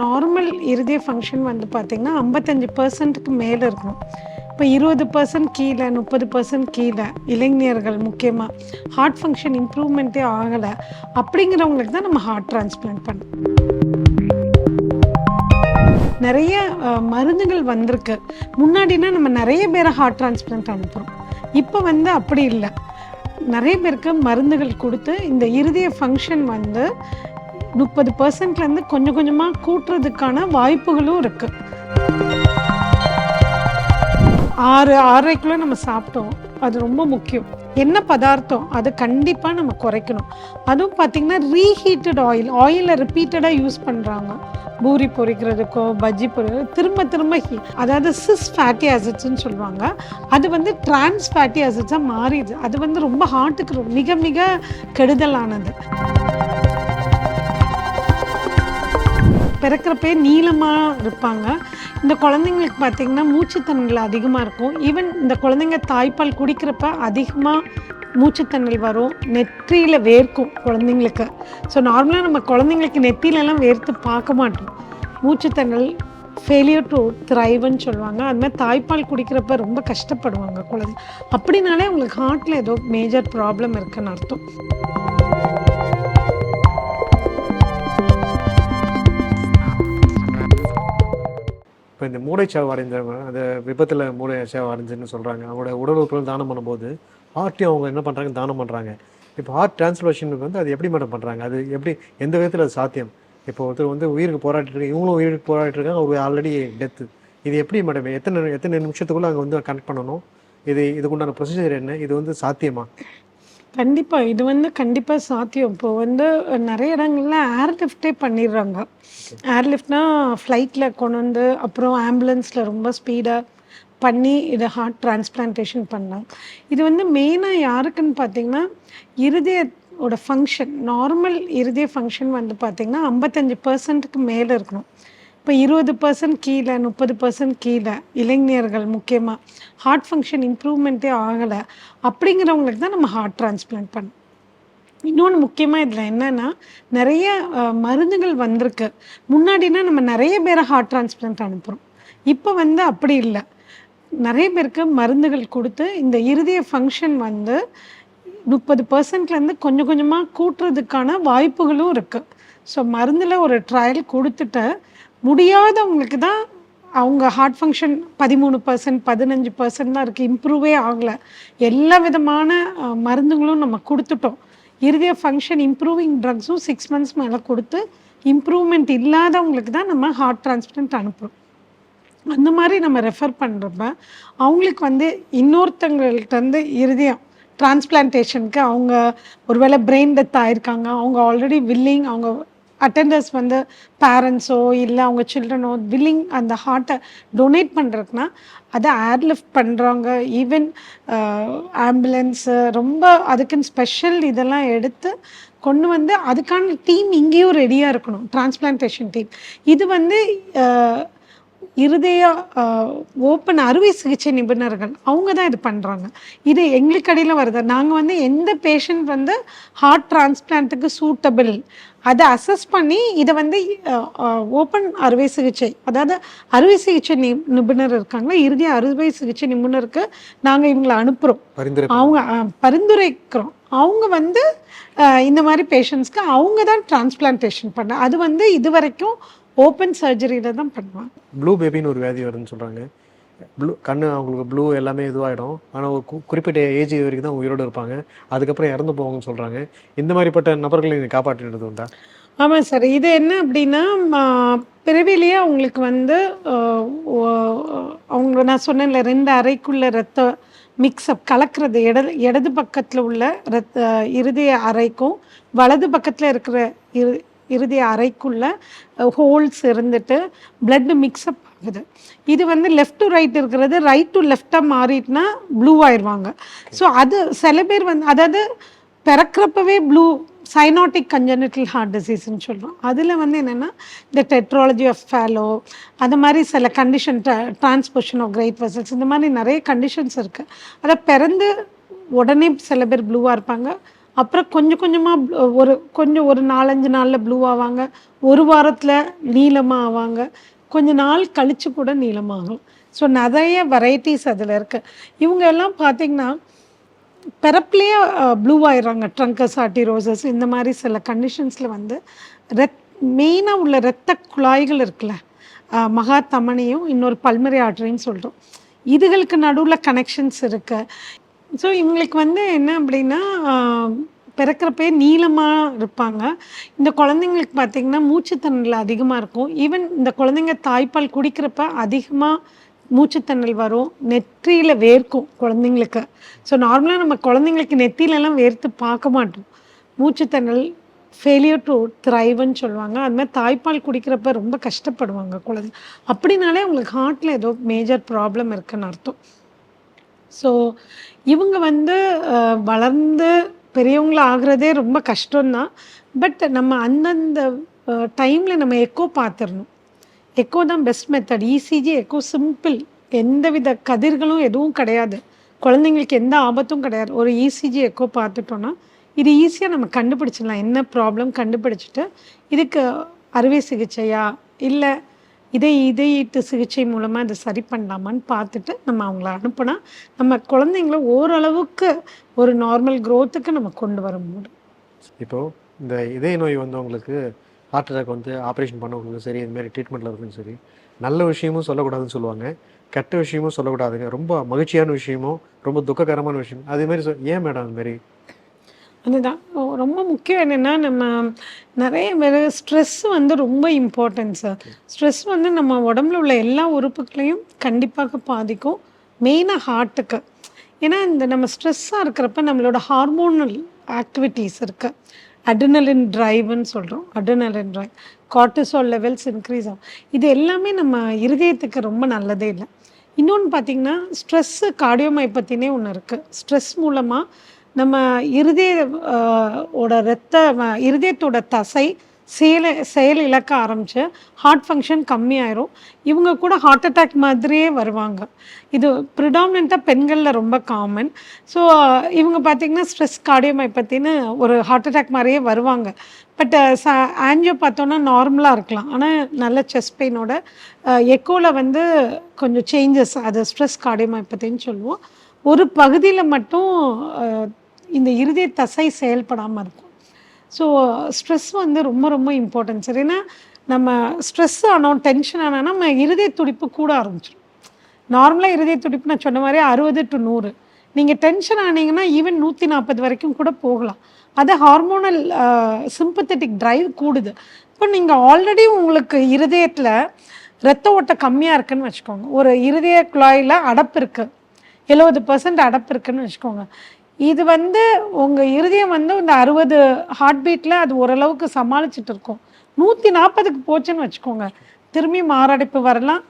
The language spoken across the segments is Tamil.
நார்மல் இருதய ஃபங்க்ஷன் வந்து பார்த்திங்கன்னா ஐம்பத்தஞ்சு பர்சன்ட்டுக்கு மேலே இருக்கணும் இப்போ இருபது பர்சன்ட் கீழே முப்பது பர்சன்ட் கீழே இளைஞர்கள் முக்கியமாக ஹார்ட் ஃபங்க்ஷன் இம்ப்ரூவ்மெண்ட்டே ஆகலை அப்படிங்கிறவங்களுக்கு தான் நம்ம ஹார்ட் டிரான்ஸ்பிளான்ட் பண்ணோம் நிறைய மருந்துகள் வந்திருக்கு. முன்னாடினா நம்ம நிறைய பேரை ஹார்ட் டிரான்ஸ்பிளான்ட் அனுப்புகிறோம் இப்போ வந்து அப்படி இல்லை. நிறைய பேருக்கு மருந்துகள் கொடுத்து இந்த இருதய ஃபங்க்ஷன் வந்து முப்பது பர்சன்ட்லேருந்து கொஞ்சம் கொஞ்சமாக கூட்டுறதுக்கான வாய்ப்புகளும் இருக்குது ஆறு ஆறரைக்குள்ளே நம்ம சாப்பிட்டோம். அது ரொம்ப முக்கியம். என்ன பதார்த்தம்? அது கண்டிப்பாக நம்ம குறைக்கணும். அதுவும் பார்த்திங்கன்னா ரீஹீட்டட் ஆயில் ஆயிலை ரிப்பீட்டடாக யூஸ் பண்ணுறாங்க பூரி பொரிக்கிறதுக்கோ பஜ்ஜி பொரி திரும்ப திரும்ப ஹீ அதாவது சிஸ் ஃபேட்டி ஆசிட்ஸ்ன்னு சொல்லுவாங்க. அது வந்து டிரான்ஸ் ஃபேட்டி ஆசிட்ஸாக மாறிடுது. அது வந்து ரொம்ப ஹார்ட்டுக்கு மிக மிக கெடுதலானது. பிறக்கிறப்பே நீளமாக இருப்பாங்க. இந்த குழந்தைங்களுக்கு பார்த்திங்கன்னா மூச்சுத்தண்ணல் அதிகமாக இருக்கும். ஈவன் இந்த குழந்தைங்க தாய்ப்பால் குடிக்கிறப்ப அதிகமாக மூச்சுத்தண்ணல் வரும். நெற்றியில் வேர்க்கும் குழந்தைங்களுக்கு. ஸோ நார்மலாக நம்ம குழந்தைங்களுக்கு நெத்தியிலலாம் வேர்த்து பார்க்க மாட்டோம். மூச்சுத்தண்ணல் ஃபெயிலியர் டு த்ரைவ்னு சொல்லுவாங்க. அது மாதிரி தாய்ப்பால் குடிக்கிறப்ப ரொம்ப கஷ்டப்படுவாங்க குழந்தை. அப்படின்னாலே உங்களுக்கு ஹார்ட்டில் ஏதோ மேஜர் ப்ராப்ளம் இருக்குன்னு அர்த்தம். இப்போ இந்த மூளைச்சாவு அடைஞ்சவங்க அந்த விபத்தில் மூளைச்சாவு அடைஞ்சுன்னு சொல்கிறாங்க அவங்களோட உடல் உறுப்புகள் தானம் பண்ணும்போது ஹார்ட்டையும் அவங்க என்ன பண்ணுறாங்க தானம் பண்ணுறாங்க இப்போ ஹார்ட் டிரான்ஸ்லேஷனுக்கு வந்து அது எப்படி மேடம் பண்ணுறாங்க அது எப்படி எந்த விதத்தில் அது சாத்தியம்? இப்போ ஒருத்தர் வந்து உயிருக்கு போராடிட்டு இருக்காங்க இவங்களும் உயிருக்கு போராட்டிருக்காங்க அவங்க ஆல்ரெடி டெத்து இது எப்படி மேடம் எத்தனை எத்தனை நிமிஷத்துக்குள்ளே அங்கே வந்து கனெக்ட் பண்ணணும்? இது இதுக்குண்டான ப்ரொசீஜர் என்ன? இது வந்து சாத்தியமா? கண்டிப்பாக இது வந்து கண்டிப்பாக சாத்தியம். இப்போ வந்து நிறைய இடங்கள்ல ஏர்லிஃப்டே பண்ணிடுறாங்க. ஏர் லிஃப்ட்னா ஃப்ளைட்டில் கொண்டு வந்து அப்புறம் ஆம்புலன்ஸில் ரொம்ப ஸ்பீடாக பண்ணி இதை ஹார்ட் டிரான்ஸ்பிளான்டேஷன் பண்ணலாம். இது வந்து மெயினாக யாருக்குன்னு பார்த்தீங்கன்னா இருதயோட ஃபங்க்ஷன் நார்மல் இருதய ஃபங்க்ஷன் வந்து பார்த்தீங்கன்னா ஐம்பத்தஞ்சு பர்சன்ட்டுக்கு மேலே இருக்கணும். இப்போ இருபது பர்சன்ட் கீழே முப்பது பர்சன்ட் கீழே இளைஞர்கள் முக்கியமாக ஹார்ட் ஃபங்க்ஷன் இம்ப்ரூவ்மெண்ட்டே ஆகலை அப்படிங்கிறவங்களுக்கு தான் நம்ம ஹார்ட் டிரான்ஸ்பிளான்ட் பண்ணோம் இன்னொன்று முக்கியமாக இதில் என்னென்னா நிறைய மருந்துகள் வந்திருக்கு. முன்னாடினா நம்ம நிறைய பேரை ஹார்ட் டிரான்ஸ்பிளான்ட் அனுப்புகிறோம் இப்போ வந்து அப்படி இல்லை. நிறைய பேருக்கு மருந்துகள் கொடுத்து இந்த இறுதிய ஃபங்க்ஷன் வந்து முப்பது பர்சன்ட்லேருந்து கொஞ்சம் கொஞ்சமாக கூட்டுறதுக்கான வாய்ப்புகளும் இருக்குது ஸோ மருந்தில் ஒரு ட்ரையல் கொடுத்துட்டு முடியாதவங்களுக்கு தான் அவங்க ஹார்ட் ஃபங்க்ஷன் பதிமூணு பர்சன்ட் பதினஞ்சு பர்சன்ட் தான் இருக்குது இம்ப்ரூவே ஆகலை. எல்லா விதமான மருந்துகளும் நம்ம கொடுத்துட்டோம். இருதய ஃபங்க்ஷன் இம்ப்ரூவிங் ட்ரக்ஸும் சிக்ஸ் மந்த்ஸ் மேலே கொடுத்து இம்ப்ரூவ்மெண்ட் இல்லாதவங்களுக்கு தான் நம்ம ஹார்ட் டிரான்ஸ்பிளண்ட் அனுப்புகிறோம் அந்த மாதிரி நம்ம ரெஃபர் பண்ணுறப்ப அவங்களுக்கு வந்து இன்னொருத்தங்கள்ட்ட இருந்து இருதயம் டிரான்ஸ்பிளான்டேஷனுக்கு அவங்க ஒருவேளை பிரெயின் டெத் ஆகிருக்காங்க அவங்க ஆல்ரெடி வில்லிங் அவங்க அட்டெண்டர்ஸ் வந்து பேரண்ட்ஸோ இல்லை அவங்க சில்ட்ரனோ வில்லிங் அந்த ஹார்ட்டை டொனேட் பண்ணுறதுக்குனா அதை ஏர் லிஃப்ட் பண்ணுறாங்க ஈவன் ஆம்புலன்ஸு ரொம்ப அதுக்குன்னு ஸ்பெஷல் இதெல்லாம் எடுத்து கொண்டு வந்து அதுக்கான டீம் இங்கேயும் ரெடியாக இருக்கணும். டிரான்ஸ்பிளான்டேஷன் டீம் இது வந்து இருதய ஓப்பன் அறுவை சிகிச்சை நிபுணர்கள் அவங்க தான் இது பண்ணுறாங்க இது எங்களுக்கு அடியில் வருது. நாங்கள் வந்து எந்த பேஷண்ட் வந்து ஹார்ட் டிரான்ஸ்பிளான்ட்டுக்கு சூட்டபிள் அதை அசஸ் பண்ணி இதை வந்து ஓப்பன் அறுவை சிகிச்சை அதாவது அறுவை சிகிச்சை நி நிபுணர் இருக்காங்களா இறுதிய அறுவை சிகிச்சை நிபுணருக்கு நாங்கள் இவங்களை அனுப்புகிறோம் அவங்க பரிந்துரைக்கிறோம். அவங்க வந்து இந்த மாதிரி பேஷண்ட்ஸ்க்கு அவங்க தான் டிரான்ஸ்பிளான்டேஷன் பண்ண அது வந்து இது வரைக்கும் ஓப்பன் சர்ஜரியில் தான் பண்ணுவாங்க. ப்ளூ பேபின்னு ஒரு வியாதி வருதுன்னு சொல்கிறாங்க ப்ளூ கண்ணு அவங்களுக்கு ப்ளூ எல்லாமே இதுவாகிடும் ஆனால் ஒரு கு- குறிப்பிட்ட ஏஜ் வரைக்கும் தான் உயிரோடு இருப்பாங்க. அதுக்கப்புறம் இறந்து போவாங்கன்னு சொல்கிறாங்க இந்த மாதிரிப்பட்ட நபர்களை நீங்கள் காப்பாற்றினது உண்டா? ஆமாம் சார் இது என்ன அப்படின்னா பிறவிலேயே அவங்களுக்கு வந்து அவங்க நான் சொன்னேன்ல ரெண்டு அறைக்குள்ள ரத்த மிக்ஸ்அப் கலக்கிறது இடது இடது பக்கத்தில் உள்ள ரத்த இருதய அறைக்கும் வலது பக்கத்தில் இருக்கிற இரு இறுதி அறைக்குள்ளே ஹோல்ஸ் இருந்துட்டு பிளட் மிக்ஸ்அப் ஆகுது. இது வந்து லெஃப்ட் டு ரைட் இருக்கிறது. ரைட் டு லெஃப்டாக மாறிட்டுனா ப்ளூ ஆயிடுவாங்க. ஸோ அது சில பேர் வந்து அதாவது பிறக்கிறப்பவே ப்ளூ சைனாட்டிக் கஞ்சனிட்டல் ஹார்ட் டிசீஸ்ன்னு சொல்கிறோம் அதில் வந்து என்னென்னா இந்த டெட்ராலஜி ஆஃப் ஃபேலோ அந்த மாதிரி சில condition transposition of great vessels இந்த மாதிரி நிறைய கண்டிஷன்ஸ் இருக்குது அதை பிறந்து உடனே சில பேர் ப்ளூவாக இருப்பாங்க. அப்புறம் கொஞ்சம் கொஞ்சமாக ஒரு கொஞ்சம் ஒரு நாலஞ்சு நாளில் ப்ளூ ஆவாங்க. ஒரு வாரத்தில் நீளமாக ஆவாங்க. கொஞ்ச நாள் கழித்து கூட நீளமாகும் ஸோ நிறைய வெரைட்டிஸ் அதில் இருக்குது இவங்க எல்லாம் பார்த்திங்கன்னா பிறப்புலேயே ப்ளூ ஆயிடுறாங்க. ட்ரங்கஸ் ஆட்டி ரோசஸ் இந்த மாதிரி சில கண்டிஷன்ஸில் வந்து ரெத் மெயினாக உள்ள இரத்த குழாய்கள் இருக்குல்ல மகா தமனையும் இன்னொரு பல்மரி ஆர்டரின்னு சொல்கிறோம் இதுகளுக்கு நடுவில் கனெக்ஷன்ஸ் இருக்குது ஸோ இவங்களுக்கு வந்து என்ன அப்படின்னா பிறக்கிறப்பே நீளமாக இருப்பாங்க. இந்த குழந்தைங்களுக்கு பார்த்திங்கன்னா மூச்சுத்திணறல் அதிகமாக இருக்கும். ஈவன் இந்த குழந்தைங்க தாய்ப்பால் குடிக்கிறப்ப அதிகமாக மூச்சுத்தண்ணல் வரும். நெற்றியில் வேர்க்கும் குழந்தைங்களுக்கு. ஸோ நார்மலாக நம்ம குழந்தைங்களுக்கு நெத்தியிலலாம் வேர்த்து பார்க்க மாட்டோம். மூச்சுத்தண்ணல் ஃபெயிலியர் டு த்ரைவ்னு சொல்லுவாங்க. அது மாதிரி தாய்ப்பால் குடிக்கிறப்ப ரொம்ப கஷ்டப்படுவாங்க குழந்தை. அப்படின்னாலே அவங்களுக்கு ஹார்ட்டில் ஏதோ மேஜர் ப்ராப்ளம் இருக்குன்னு அர்த்தம். ஸோ இவங்க வந்து வளர்ந்து பெரியவங்கள ஆகிறதே ரொம்ப கஷ்டம்தான். பட் நம்ம அந்தந்த டைமில் நம்ம எக்கோ பார்த்துடணும் எக்கோ தான் best method ECG echo simple எந்தவித கதிர்களும் எதுவும் கிடையாது. குழந்தைங்களுக்கு எந்த ஆபத்தும் கிடையாது. ஒரு இசிஜி எக்கோ பார்த்துட்டோன்னா இது ஈஸியாக நம்ம கண்டுபிடிச்சிடலாம். என்ன ப்ராப்ளம் கண்டுபிடிச்சிட்டு இதுக்கு அறுவை சிகிச்சையா? இல்லை இதை இதயீட்டு சிகிச்சை மூலமாக இதை சரி பண்ணலாமான்னு பார்த்துட்டு நம்ம அவங்கள அனுப்புனா நம்ம குழந்தைங்கள ஓரளவுக்கு ஒரு நார்மல் க்ரோத்துக்கு நம்ம கொண்டு வர முடியும். இப்போது இந்த இதய நோய் வந்தவங்களுக்கு ஹார்ட் அட்டாக் வந்து ஆப்ரேஷன் பண்ணவங்களுக்கும் சரி இதுமாரி மாதிரி ட்ரீட்மெண்ட்டில் இருக்கும் சரி நல்ல விஷயமும் சொல்லக்கூடாதுன்னு சொல்லுவாங்க. கெட்ட விஷயமும் சொல்லக்கூடாதுங்க. ரொம்ப மகிழ்ச்சியான விஷயமும் ரொம்ப துக்ககரமான விஷயம். அதே மாதிரி சொ- ஏன் மேடம் அது மாதிரி அதுதான். ரொம்ப முக்கியம் என்னென்னா நம்ம நிறைய பேர் ஸ்ட்ரெஸ் வந்து ரொம்ப இம்பார்ட்டன்ட் சார் ஸ்ட்ரெஸ் வந்து நம்ம உடம்புல உள்ள எல்லா உறுப்புகளையும் கண்டிப்பாக பாதிக்கும். மெயினாக ஹார்ட்டுக்கு ஏன்னா இந்த நம்ம ஸ்ட்ரெஸ்ஸாக இருக்கிறப்ப நம்மளோட ஹார்மோனல் ஆக்டிவிட்டீஸ் இருக்குது அட்ரினலின் ட்ரைவ்னு சொல்கிறோம் adrenaline drive cortisol levels increase ஆகும். இது எல்லாமே நம்ம இருதயத்துக்கு ரொம்ப நல்லதே இல்லை. இன்னொன்று பார்த்திங்கன்னா ஸ்ட்ரெஸ்ஸு கார்டியோமைப்பத்தினே ஒன்று இருக்குது ஸ்ட்ரெஸ் மூலமாக நம்ம இருதய ஓட ரத்த வ- இருதயத்தோட தசை செயல செயல் இழக்க ஆரம்பிச்சு ஹார்ட் ஃபங்க்ஷன் கம்மியாயிரும். இவங்க கூட ஹார்ட் அட்டாக் மாதிரியே வருவாங்க. இது ப்ரிடாமினண்ட்டாக பெண்களில் ரொம்ப காமன் ஸோ இவங்க பார்த்திங்கன்னா ஸ்ட்ரெஸ் கார்டியோமைப்பத்தின்னு ஒரு ஹார்ட் அட்டாக் மாதிரியே வருவாங்க. பட் ச ஆன்ஜியோ பார்த்தோன்னா நார்மலாக இருக்கலாம். ஆனால் நல்ல செஸ்ட் பெயினோட எக்கோவில் வந்து கொஞ்சம் சேஞ்சஸ் அது ஸ்ட்ரெஸ் கார்டியோமைப்பத்தின்னு சொல்லுவோம். ஒரு பகுதியில் மட்டும் இந்த இருதய தசை செயல்படாமல் இருக்கும். ஸோ ஸ்ட்ரெஸ் வந்து ரொம்ப ரொம்ப இம்பார்ட்டன்ட் சார் ஏன்னா நம்ம ஸ்ட்ரெஸ் ஆனோம் டென்ஷன் ஆனால் நம்ம இருதய துடிப்பு கூட ஆரம்பிச்சிடும். நார்மலாக இருதய துடிப்பு நான் சொன்ன மாதிரி அறுபது டு நூறு. நீங்கள் டென்ஷன் ஆனீங்கன்னா ஈவன் நூற்றி நாற்பது வரைக்கும் கூட போகலாம். அது ஹார்மோனல் சிம்பத்தட்டிக் ட்ரைவ் கூடுது. இப்போ நீங்கள் ஆல்ரெடி உங்களுக்கு இருதயத்தில் ரத்த ஓட்டம் கம்மியாக இருக்குன்னு வச்சுக்கோங்க. ஒரு இருதய குழாயில் அடப்பு இருக்குது எழுபது பர்சன்ட் அடப்பு இருக்குன்னு வச்சுக்கோங்க. இது வந்து உங்கள் இருதயம் வந்து இந்த அறுபது ஹார்ட் பீட்டில் அது ஓரளவுக்கு சமாளிச்சுட்டு இருக்கும் நூற்றி நாற்பதுக்கு போச்சுன்னு வச்சுக்கோங்க. திரும்பி மாரடைப்பு வரலாம்.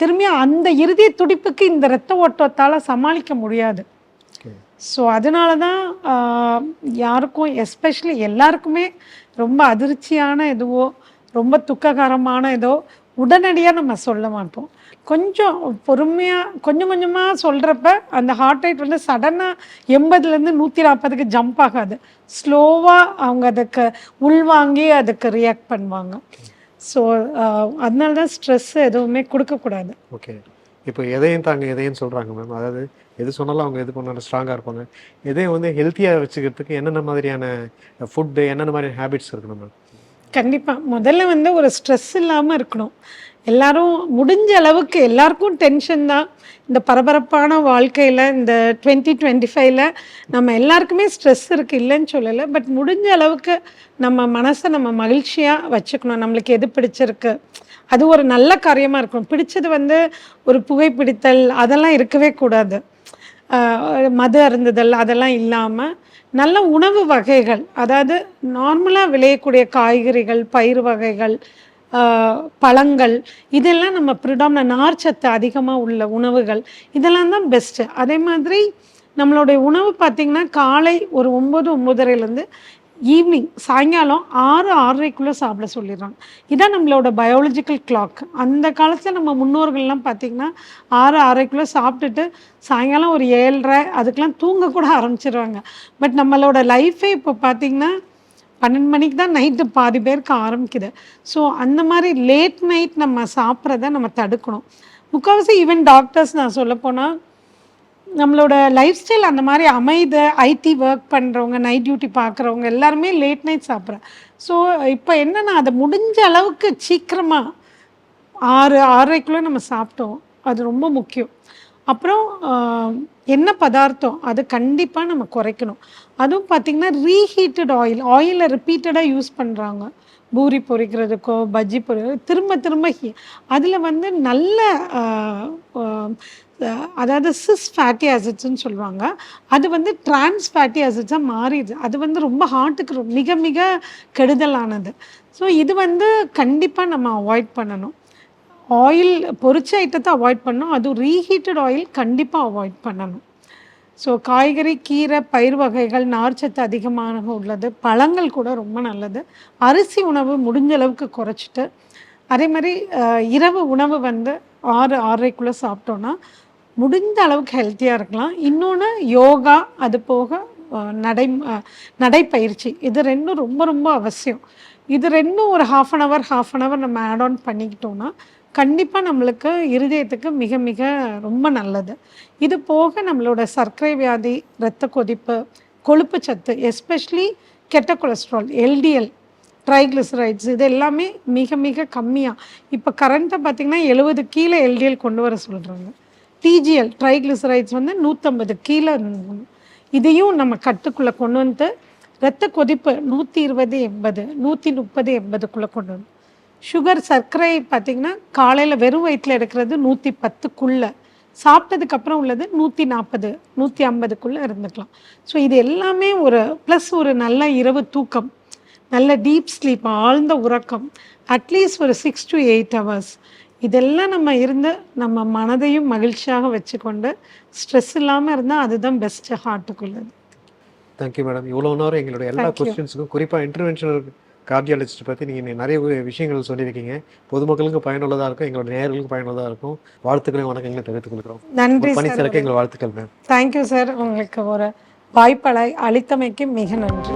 திரும்பி அந்த இருதய துடிப்புக்கு இந்த இரத்த ஓட்டத்தால் சமாளிக்க முடியாது. ஸோ அதனால தான் யாருக்கும் எஸ்பெஷலி எல்லாருக்குமே ரொம்ப அதிர்ச்சியான எதுவோ ரொம்ப துக்ககரமான ஏதோ உடனடியாக நம்ம சொல்ல மாட்டோம். கொஞ்சம் பொறுமையாக கொஞ்சம் கொஞ்சமாக சொல்கிறப்ப அந்த ஹார்ட் ரேட் வந்து சடனாக எண்பதுலேருந்து நூற்றி நாற்பதுக்கு ஜம்ப் ஆகாது ஸ்லோவாக அவங்க அதுக்கு உள்வாங்கி அதுக்கு ரியாக்ட் பண்ணுவாங்க. ஸோ அதனால தான் ஸ்ட்ரெஸ் எதுவுமே கொடுக்கக்கூடாது. ஓகே இப்போ எதையும் தாங்க எதையும் சொல்கிறாங்க மேம் அதாவது எது சொன்னாலும் அவங்க எது பண்ணாலும் ஸ்ட்ராங்காக இருப்பாங்க. எதையும் வந்து ஹெல்த்தியாக வச்சுக்கிறதுக்கு என்னென்ன மாதிரியான ஃபுட்டு என்னென்ன மாதிரியான ஹேபிட்ஸ் இருக்கணும் மேம் கண்டிப்பாக முதல்ல வந்து ஒரு ஸ்ட்ரெஸ் இல்லாமல் இருக்கணும். எல்லாரும் முடிஞ்ச அளவுக்கு எல்லாருக்கும் டென்ஷன் தான். இந்த பரபரப்பான வாழ்க்கையில் இந்த டுவெண்ட்டி டுவெண்ட்டி ஃபைவ்ல நம்ம எல்லாருக்குமே ஸ்ட்ரெஸ் இருக்குது இல்லைன்னு சொல்லலை. பட் முடிஞ்ச அளவுக்கு நம்ம மனசை நம்ம மகிழ்ச்சியாக வச்சுக்கணும். நம்மளுக்கு எது பிடிச்சிருக்கு? அது ஒரு நல்ல காரியமாக இருக்கணும். பிடிச்சது வந்து ஒரு புகைப்பிடித்தல் அதெல்லாம் இருக்கவே கூடாது. மது அருந்துதல் அதெல்லாம் இல்லாமல் நல்ல உணவு வகைகள் அதாவது நார்மலாக விளையக்கூடிய காய்கறிகள் பயிர் வகைகள் பழங்கள் இதெல்லாம் நம்ம ப்ரிடாமின நார்ச்சத்து அதிகமாக உள்ள உணவுகள் இதெல்லாம் தான் பெஸ்ட்டு அதே மாதிரி நம்மளுடைய உணவு பார்த்திங்கன்னா காலை ஒரு ஒம்பது ஒம்பதரைலேருந்து ஈவினிங் சாயங்காலம் ஆறு ஆறரைக்குள்ளே சாப்பிட சொல்லிடுறாங்க. இதான் நம்மளோட பயாலஜிக்கல் கிளாக் அந்த காலத்தில் நம்ம முன்னோர்கள்லாம் பார்த்திங்கன்னா ஆறு ஆறரைக்குள்ளே சாப்பிட்டுட்டு சாயங்காலம் ஒரு ஏழரை அதுக்கெலாம் தூங்க கூட ஆரம்பிச்சிடுவாங்க பட் நம்மளோட லைஃபே இப்போ பார்த்திங்கன்னா பன்னெண்டு மணிக்கு தான் நைட்டு பாதி பேருக்கு ஆரம்பிக்குது. ஸோ அந்த மாதிரி லேட் நைட் நம்ம சாப்பிட்றத நம்ம தடுக்கணும். முக்கால்வாசி ஈவன் டாக்டர்ஸ் நான் சொல்ல போனால் நம்மளோட லைஃப் ஸ்டைல் அந்த மாதிரி அமைது ஐடி ஒர்க் பண்ணுறவங்க நைட் டியூட்டி பார்க்குறவங்க எல்லாருமே லேட் நைட் சாப்பிட்றேன். ஸோ இப்போ என்னென்னா அதை முடிஞ்ச அளவுக்கு சீக்கிரமாக ஆறு ஆறரைக்குள்ளே நம்ம சாப்பிட்டோம். அது ரொம்ப முக்கியம். அப்புறம் என்ன பதார்த்தம்? அது கண்டிப்பாக நம்ம குறைக்கணும். அதுவும் பார்த்திங்கன்னா ரீஹீட்டட் ஆயில் ஆயிலை ரிப்பீட்டடாக யூஸ் பண்ணுறாங்க பூரி பொரிக்கிறதுக்கோ பஜ்ஜி பொரி திரும்ப திரும்ப ஹீ அதில் வந்து நல்ல அதாவது சிஸ் ஃபேட்டி ஆசிட்ஸ்ன்னு சொல்லுவாங்க. அது வந்து டிரான்ஸ் ஃபேட்டி ஆசிட்ஸாக மாறிடுது. அது வந்து ரொம்ப ஹார்ட்டுக்கு மிக மிக கெடுதலானது. ஸோ இது வந்து கண்டிப்பாக நம்ம அவாய்ட் பண்ணணும். ஆயில் பொரிச்ச ஐட்டத்தை அவாய்ட் பண்ணணும். அதுவும் ரீஹீட்டட் ஆயில் கண்டிப்பாக அவாய்ட் பண்ணணும். ஸோ காய்கறி கீரை பயிர் வகைகள் நார்ச்சத்து அதிகமாக உள்ளது. பழங்கள் கூட ரொம்ப நல்லது. அரிசி உணவு முடிஞ்ச அளவுக்கு குறைச்சிட்டு அதே மாதிரி இரவு உணவு வந்து ஆறு ஆறரைக்குள்ளே சாப்பிட்டோன்னா முடிந்த அளவுக்கு ஹெல்த்தியாக இருக்கலாம். இன்னொன்று யோகா அது போக நடை நடைப்பயிற்சி. இது ரெண்டும் ரொம்ப ரொம்ப அவசியம். இது ரெண்டும் ஒரு half an hour half an hour நம்ம ஆட் ஆன் பண்ணிக்கிட்டோன்னா கண்டிப்பாக நம்மளுக்கு இருதயத்துக்கு மிக மிக ரொம்ப நல்லது. இது போக நம்மளோட சர்க்கரை வியாதி இரத்த கொதிப்பு கொழுப்பு சத்து எஸ்பெஷலி கெட்ட கொலஸ்ட்ரால் எல்டிஎல் ட்ரைக்ளிசரைட்ஸ் இது எல்லாமே மிக மிக கம்மியாக இப்போ கரண்ட்டை பார்த்திங்கன்னா எழுபது கீழே எல்டிஎல் கொண்டு வர சொல்கிறாங்க டிஜிஎல் ட்ரைக்ளிசரைட்ஸ் வந்து நூற்றம்பது கீழே இதையும் நம்ம கட்டுக்குள்ளே கொண்டு வந்து இரத்த கொதிப்பு நூற்றி இருபது எண்பது நூற்றி முப்பது எண்பதுக்குள்ளே கொண்டு வந்து சுகர் சர்க்கரை பார்த்திங்கன்னா காலையில் வெறும் வயிற்றில் எடுக்கிறது நூற்றி பத்துக்குள்ளே சாப்பிட்டதுக்கு அப்புறம் உள்ளது நூற்றி நாற்பது நூற்றி ஐம்பதுக்குள்ளே இருந்துக்கலாம். ஸோ இது எல்லாமே ஒரு ப்ளஸ் ஒரு நல்ல இரவு தூக்கம் நல்ல டீப் ஸ்லீப் ஆழ்ந்த உறக்கம் அட்லீஸ்ட் ஒரு சிக்ஸ் டு எயிட் ஹவர்ஸ் இதெல்லாம் நம்ம இருந்து நம்ம மனதையும் மகிழ்ச்சியாக வச்சுக்கொண்டு ஸ்ட்ரெஸ் இல்லாமல் இருந்தால் அதுதான் பெஸ்ட்டு ஹார்ட்டுக்குள்ளது தேங்க்யூ மேடம் இவ்வளோ நேரம் எங்களுடைய எல்லா. கொஸ்டின்ஸுக்கும் குறிப்பாக இன்டர்வென்ஷனல் கார்டியாலஜிஸ்ட் பற்றி நீங்கள் நிறைய விஷயங்கள் சொல்லியிருக்கீங்க. பொதுமக்களுக்கு பயனுள்ளதாக இருக்கும். எங்களோட நேயர்களுக்கு பயனுள்ளதாக இருக்கும். வாழ்த்துக்களையும் வணக்கங்களை தெரிவித்துக் கொள்கிறோம். நன்றி பணி சிறக்க எங்கள் வாழ்த்துக்கள் மேம் தேங்க்யூ சார் உங்களுக்கு ஒரு வாய்ப்பளை அளித்தமைக்கு மிக நன்றி.